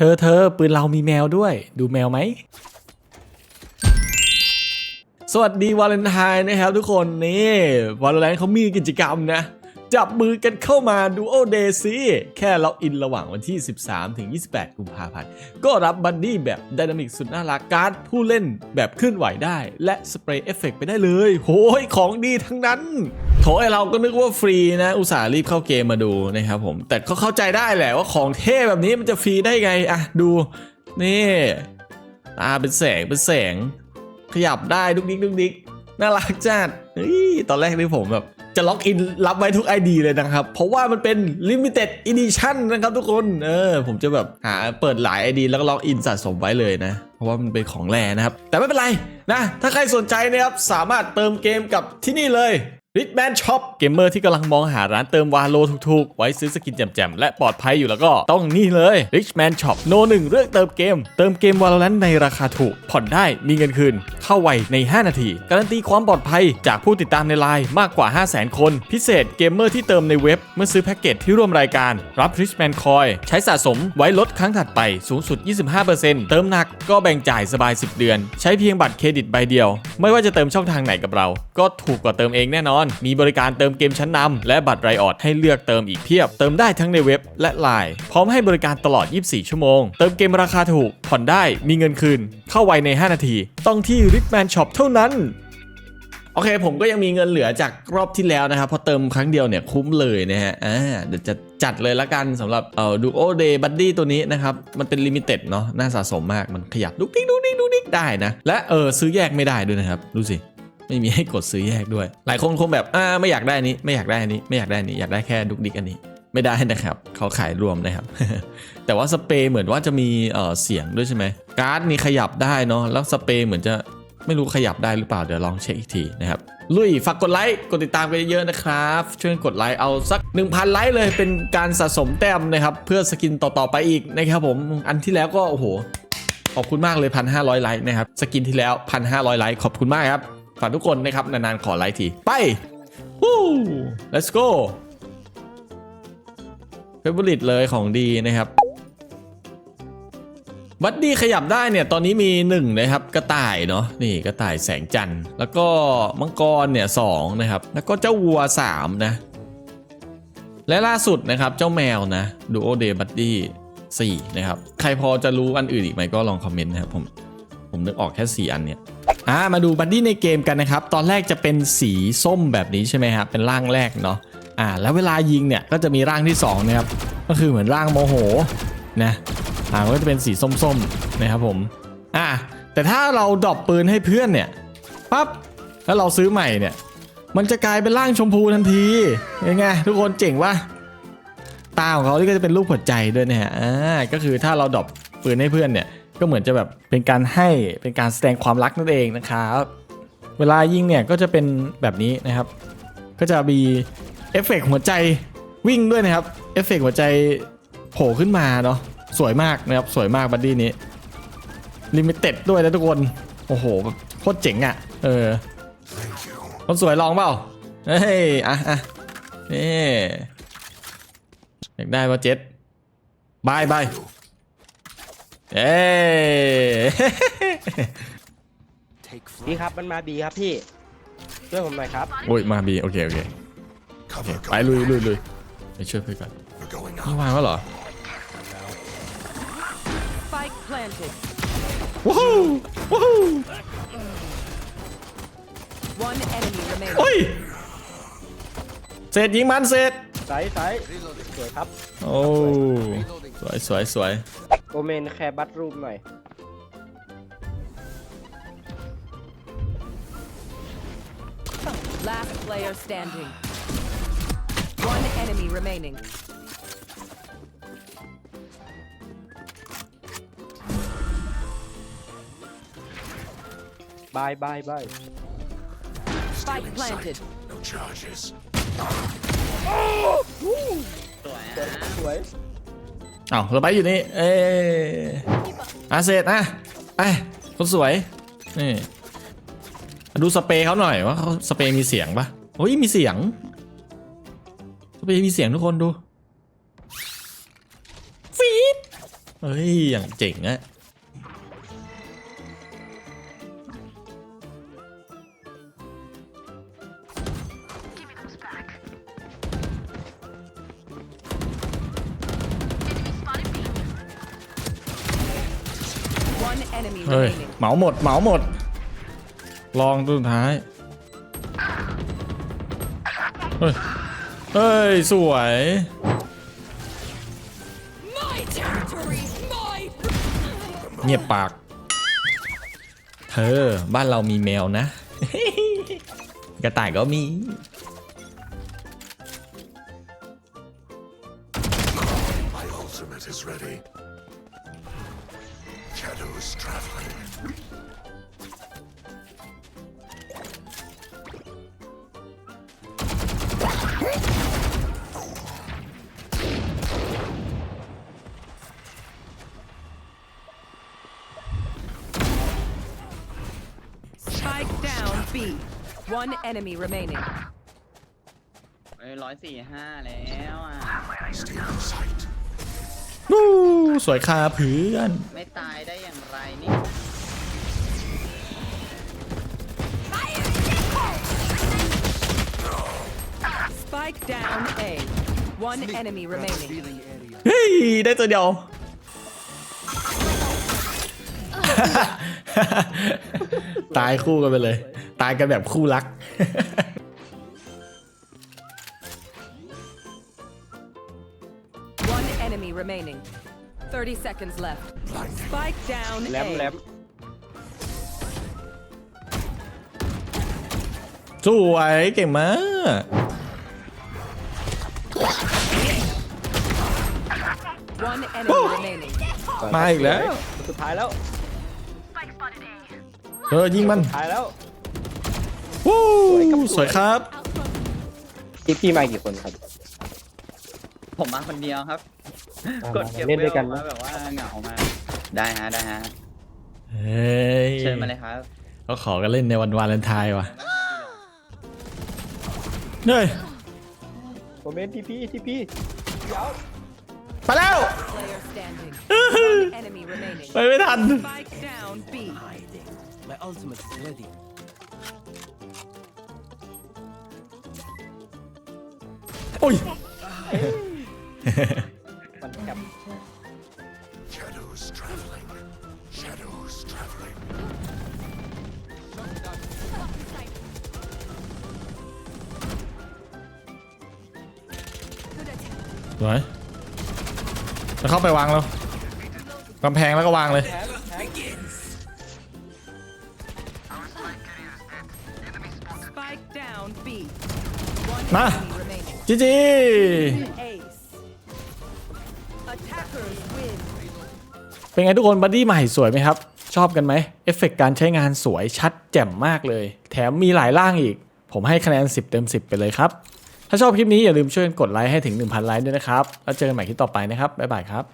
ธอเธอปืนเรามีแมวด้วย ดูแมวไหม สวัสดีวาเลนไทน์นะครับทุกคนนี่วาเลนเขามีกิจกรรมนะ จับมือกันเข้ามาดูโอเดซีแค่ล็อกอินระหว่างวันที่ 13 ถึง 28 กุมภาพันธ์ ก็รับบันดี้แบบไดนามิกสุดน่ารักการ์ดผู้เล่นแบบเคลื่อนไหวได้ และสเปรย์เอฟเฟกต์ไปได้เลย โหยของดีทั้งนั้น โถไอเราก็นึกว่าฟรีนะ อุตส่าห์รีบเข้าเกมมาดูนะครับผม แต่ก็เข้าใจได้แหละว่าของเท่แบบนี้มันจะฟรีได้ไงอะดู นี่ตาเป็นแสงเป็นแสง ขยับได้ดุกดิกดุกดิกน่ารักจัดเฮ้ยตอนแรกนี่ผมแบบจะล็อกอินรับไว้ทุก ID เลยนะครับ เพราะว่ามันเป็น Limited Edition นะครับทุกคน เออ ผมจะแบบหาเปิดหลาย ID แล้วก็ล็อกอินสะสมไว้เลยนะ เพราะว่ามันเป็นของแร่นะครับ แต่ไม่เป็นไรนะ ถ้าใครสนใจนะครับ สามารถเติมเกมกับที่นี่เลย Richman Shop เกมเมอร์ที่กำลังมองหาร้านเติมวาโลถูกๆ ไว้ซื้อสกินแจ่มๆ และปลอดภัยอยู่แล้วก็ต้องนี่เลย Richman Shop โนหนึ่งเลือกเติมเกม เติมเกม Valorant ในราคาถูก ผ่อนได้มีเงินคืน เข้าไวใน 5 นาที การันตีความปลอดภัยจากผู้ติดตามในไลน์มากกว่า 500,000 คน พิเศษเกมเมอร์ที่เติมในเว็บ เมื่อซื้อแพ็กเกจที่ร่วมรายการ รับ Richman Coin ใช้สะสมไว้ลดครั้งถัดไปสูงสุด 25%เติมหนักก็แบ่งจ่ายสบาย 10 เดือน ใช้เพียงบัตรเครดิตใบเดียว ไม่ว่าจะเติมช่องทางไหนกับเรา ก็ถูกกว่าเติมเองแน่นอนมีบริการเติมเกมชั้นนำและบัตรไรออดให้เลือกเติมอีกเพียบ เติมได้ทั้งในเว็บและไลน์พร้อมให้บริการตลอด 24 ชั่วโมง เติมเกมราคาถูก ผ่อนได้มีเงินคืน เข้าไวใน 5 นาที ต้องที่ Richman Shop เท่านั้นโอเค ผมก็ยังมีเงินเหลือจากรอบที่แล้วนะครับ พอเติมครั้งเดียวเนี่ยคุ้มเลยนะฮะอ่าเดี๋ยวจะจัดเลยละกันสำหรับเอ่อดูโอเดย์บัดดี้ตัวนี้นะครับ มันเป็นลิมิเต็ดเนาะน่าสะสมมากมันขยับดุกดิ๊กดุกดิ๊กดุกดิ๊กได้นะ และเออซื้อแยกไม่ได้ด้วยนะครับ ดูสิ ไม่มีให้กดซื้อแยกด้วย หลายคนคงแบบอ่าไม่อยากได้นี้ไม่อยากได้นี้ไม่อยากได้นี้อยากได้แค่ดุกดิกอันนี้ไม่ได้นะครับเขาขายรวมนะครับ แต่ว่าสเปรย์เหมือนว่าจะมีเอ่อเสียงด้วยใช่ไหมการ์ดนี่ขยับได้เนาะแล้วสเปรย์เหมือนจะไม่รู้ขยับได้หรือเปล่าเดี๋ยวลองเช็คอีกทีนะครับลุยฝากกดไลค์กดติดตามกันเยอะๆนะครับ ช่วยกดไลค์เอาสัก 1,000 ไลค์เลยเป็นการสะสมแต้มนะครับ เพื่อสกินต่อๆไปอีกนะครับผมอันที่แล้วก็โอ้โหขอบคุณมากเลย 1,500 ไลค์นะครับ สกินที่แล้ว 1,500 ไลค์ขอบคุณมากครับ ฝากทุกคนนะครับ นานๆ ขอไลค์ที ไปวู้ let's go เฟเวอริตเลยของดีนะครับบัดดี้ขยับได้เนี่ยตอนนี้มี1นะครับกระต่ายเนาะนี่กระต่ายแสงจันทร์แล้วก็มังกรเนี่ยสองนะครับแล้วก็เจ้าวัว3นะและล่าสุดนะครับเจ้าแมวนะดูโอเดบัดดี้4นะครับใครพอจะรู้อันอื่นอีกไหมก็ลองคอมเมนต์นะครับผมผมนึกออกแค่ 4 อันเนี่ย อ่ามาดูบัดดี้ในเกมกันนะครับตอนแรกจะเป็นสีส้มแบบนี้ใช่ไหมครับเป็นร่างแรกเนาะอ่าแล้วเวลายิงเนี่ยก็จะมีร่างที่2นะครับก็คือเหมือนร่างโมโหนะอ่าก็จะเป็นสีส้มๆนะครับผมอ่าแต่ถ้าเราดรอปปืนให้เพื่อนเนี่ยปั๊บแล้วเราซื้อใหม่เนี่ยมันจะกลายเป็นร่างชมพูทันทียังไงทุกคนเจ๋งวะตาของเขาที่ก็จะเป็นรูปหัวใจด้วยนะฮะอ่าก็คือถ้าเราดรอปปืนให้เพื่อนเนี่ย ก็เหมือนจะแบบเป็นการให้เป็นการแสดงความรักนั่นเองนะครับเวลายิงเนี่ยก็จะเป็นแบบนี้นะครับ ก็จะมีเอฟเฟกต์หัวใจวิ่งด้วยนะครับเอฟเฟกต์หัวใจโผล่ขึ้นมาเนาะสวยมากนะครับสวยมากบัดดี้นี้ลิมิเต็ดด้วยนะทุกคนโอ้โหโคตรเจ๋งอะ่ะ เออคนสวยลองเปล่าเฮ้ยอะอะนี่อยากได้ป่ะเจ็ดบายบาย เอ้พี่ครับมันมาบีครับพี่ช่วยผมหน่อยครับโอ้ยมาบีโอเคโอเคโอเคไปลุยลุยลุยไปช่วยเพื่อนก่อนนี่วางแล้วเหรอ Spike planted. ว้าวว้าว One enemy remaining. โอ้ยเสร็จยิงมันเสร็จไซส์ไซส์สวยครับโอ้สวยสวยสวย โอเมนแคร์บัตรูมหน่อย Last player standing. One enemy remaining. บายบายบาย Spike planted. สวย อ้าวเราไปอยู่นี่ เอออาเสร็จนะไอ้คนสวย นี่ดูสเปรย์เขาหน่อยว่าเขาสเปรย์มีเสียงปะโอ้ยมีเสียง สเปรย์มีเสียงทุกคนดูฟีดเฮ้ยอย่างเจ๋งอะ enemy เฮ้ย remaining. เหมาหมด เหมาหมด ลองตัวสุดท้าย เฮ้ย เฮ้ย สวย My territory, my เงียบปาก เธอ บ้านเรามีแมวนะ กระต่ายก็มี One enemy remaining. ร้อยสี่ห้าแล้วอะ Stay in sight. นู่สวยคาเพื่อน ไม่ตายได้อย่างไรนี่ Spike down A. One enemy remaining. เฮ้ย ได้ตัวเดียว ตายคู่กันไปเลย ตายกันแบบคู่รัก One enemy remaining. 30 seconds left. Spike down แหลม A. แหลมสวยเก่งมาก One enemy remaining. มาอีกแล้ว สุดท้ายแล้วเออยิงมัน สุดท้ายแล้ว วู้สวยครับ พี่พี่มากี่คนครับ ผมมาคนเดียวครับกดเก็บเล่นเวด้วยลกันมานะแบบว่าเหงามากได้ฮะได้ฮะเฮ้ยเชิญมาเลยครับเขาขอกันเล่นในวันวาเลนไทน์ว่ะเฮ้ยผมเป็นทีพีทีพีไปแล้ว Player standing. One enemy remaining. ไปไม่ทัน Spike down B. My ultimate is ready อ้ย มันแคบ Shadows traveling. Shadows traveling. สวยแล้วเข้าไปวางแล้วกำแพงแล้วก็วางเลย Spike down B. One Ma. enemy remaining. จีจีเป็นไงทุกคนบัดดี้ใหม่สวยไหมครับ ชอบกันไหมเอฟเฟกต์การใช้งานสวยชัดแจ่มมากเลย แถมมีหลายร่างอีก ผมให้คะแนน 10 เต็ม 10 ไปเลยครับ ถ้าชอบคลิปนี้อย่าลืมช่วยกดไลค์ให้ถึง 1,000 ไลค์ด้วยนะครับ แล้วเจอกันใหม่คลิปต่อไปนะครับ บ๊ายบายครับ